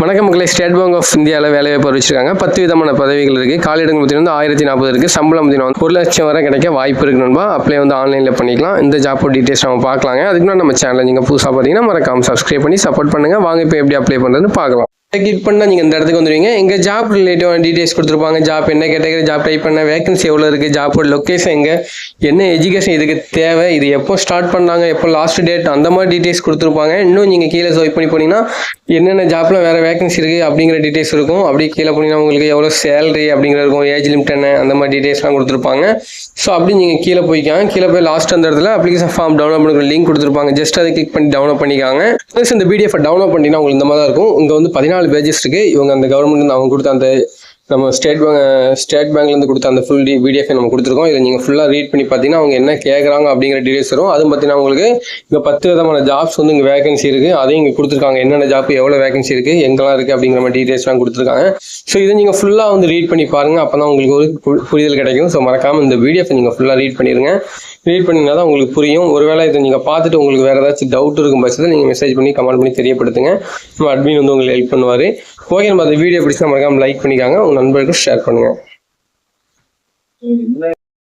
வணக்கம் மக்களை. State bank of இந்தியாவில் வேலைவாய்ப்பு அறிவிச்சிருக்காங்க. பத்து விதமான பதவிகள் இருக்குது காலியிடங்கள் பார்த்தீங்கன்னா ஆயிரத்தி நாற்பது இருக்குது சம்பளம் பார்த்தீங்கன்னா ஒரு லட்சம் வரை கிடைக்க வாய்ப்பு இருக்கு நண்பா. அப்ளை வந்து ஆன்லைனில் பண்ணிக்கலாம். இந்த ஜாப் டீட்டெயில்ஸ் நம்ம பார்க்கலாங்க. அதுக்கு நம்ம சேனல் நீங்கள் புதுசாக பார்த்தீங்கன்னா மறக்காமல் சப்ஸ்கிரைப் பண்ணி சப்போர்ட் பண்ணுங்கள் வாங்க இப்போ எப்படி அப்ளை பண்ணுறதுன்னு பார்க்கலாம். கிளிக் பண்ணால் நீங்கள் இந்த இடத்துக்கு வந்துடுவீங்க எங்கள் ஜாப் ரிலேட்டிவான டீடைல்ஸ் கொடுத்துருப்பாங்க. ஜாப் என்ன கேட்டகரி ஜாப் டைப் பண்ண வேகன்சி எவ்வளோ இருக்குது ஜாப்போட லொக்கேஷன் எங்கே என்ன எஜுகேஷன் இதுக்கு தேவை இது எப்போ ஸ்டார்ட் பண்ணாங்க எப்போ லாஸ்ட் டேட் அந்த மாதிரி டீட்டெயில்ஸ் கொடுத்துருப்பாங்க. இன்னும் நீங்கள் கீழே ஸ்வைப் பண்ணி போனீங்கன்னா என்னென்ன ஜாப்பில் வேறு வேகன்சி இருக்குது அப்படிங்கிற டீட்டெயில்ஸ் இருக்கும். அப்படியே கீழே போனீங்கன்னா உங்களுக்கு எவ்வளோ சேலரி அப்படிங்கிற இருக்கும் ஏஜ் லிமிட் என்ன அந்த மாதிரி டீட்டெயில்ஸ்லாம் கொடுத்துருப்பாங்க. ஸோ அப்படி நீங்கள் கீழே போய்க்காங்க கீழே போய் லாஸ்ட் அந்த இடத்துல அப்ளிகேஷன் ஃபார்ம் டவுன்லோட் பண்ணுற லிங்க் கொடுத்துருப்பாங்க. ஜஸ்ட் அதை கிளிக் பண்ணி டவுன்லோட் பண்ணிக்காங்க. ப்ளஸ் இந்த பிடிஎஃப் டவுன்லோட் பண்ணிங்கன்னா உங்களுக்கு இந்த மாதிரி தான் இருக்கும். இங்கே வந்து பதினாலு பேஜஸ் இருக்குது இவங்க அந்த கவர்மெண்ட் அவங்க கொடுத்த அந்த நம்ம ஸ்டேட் பேங்க் ஸ்டேட் பேங்க்லேருந்து கொடுத்த அந்த ஃபுல் டி பிடிஎஃப் நம்ம கொடுத்துருக்கோம். இதை நீங்கள் ஃபுல்லாக ரீட் பண்ணி பார்த்தீங்கன்னா அவங்க என்ன கேட்குறாங்க அப்படிங்கிற டீடைல்ஸ் வரும். அதுவும் பார்த்தீங்கன்னா உங்களுக்கு இங்கே பத்து விதமான ஜாப்ஸ் வந்து இங்கே வேகன்சி இருக்குது அதையும் இங்கே கொடுத்துருக்காங்க. என்னென்ன ஜாப் எவ்வளோ வேகன்சி இருக்குது எங்கெல்லாம் இருக்குது அப்படிங்கிற மாதிரி டீடைல்ஸ்லாம் கொடுத்துருக்காங்க. ஸோ இதை நீங்கள் ஃபுல்லாக வந்து ரீட் பண்ணி பாருங்கள் அப்போ தான் உங்களுக்கு ஒரு பு- புரிதல் கிடைக்கும். ஸோ மறக்காமல் இந்த பிடிஎஃப் நீங்கள் ஃபுல்லாக ரீட் பண்ணிடுங்க ரீட் பண்ணினா தான் உங்களுக்கு புரியும். ஒருவேளை இதை நீங்கள் பார்த்துட்டு உங்களுக்கு வேறு ஏதாச்சும் டவுட் இருக்கும் பட்சத்தில் நீங்கள் மெசேஜ் பண்ணி கமெண்ட் பண்ணி தெரியப்படுத்துங்க. நம்ம அட்மின் வந்து உங்களுக்கு ஹெல்ப் பண்ணுவார். ஓகே நம்ம அந்த வீடியோ பிடிச்சா மறக்காமல் லைக் பண்ணிக்காங்க. நண்பர்களுக்கும் ஷேர் பண்ணுங்கள்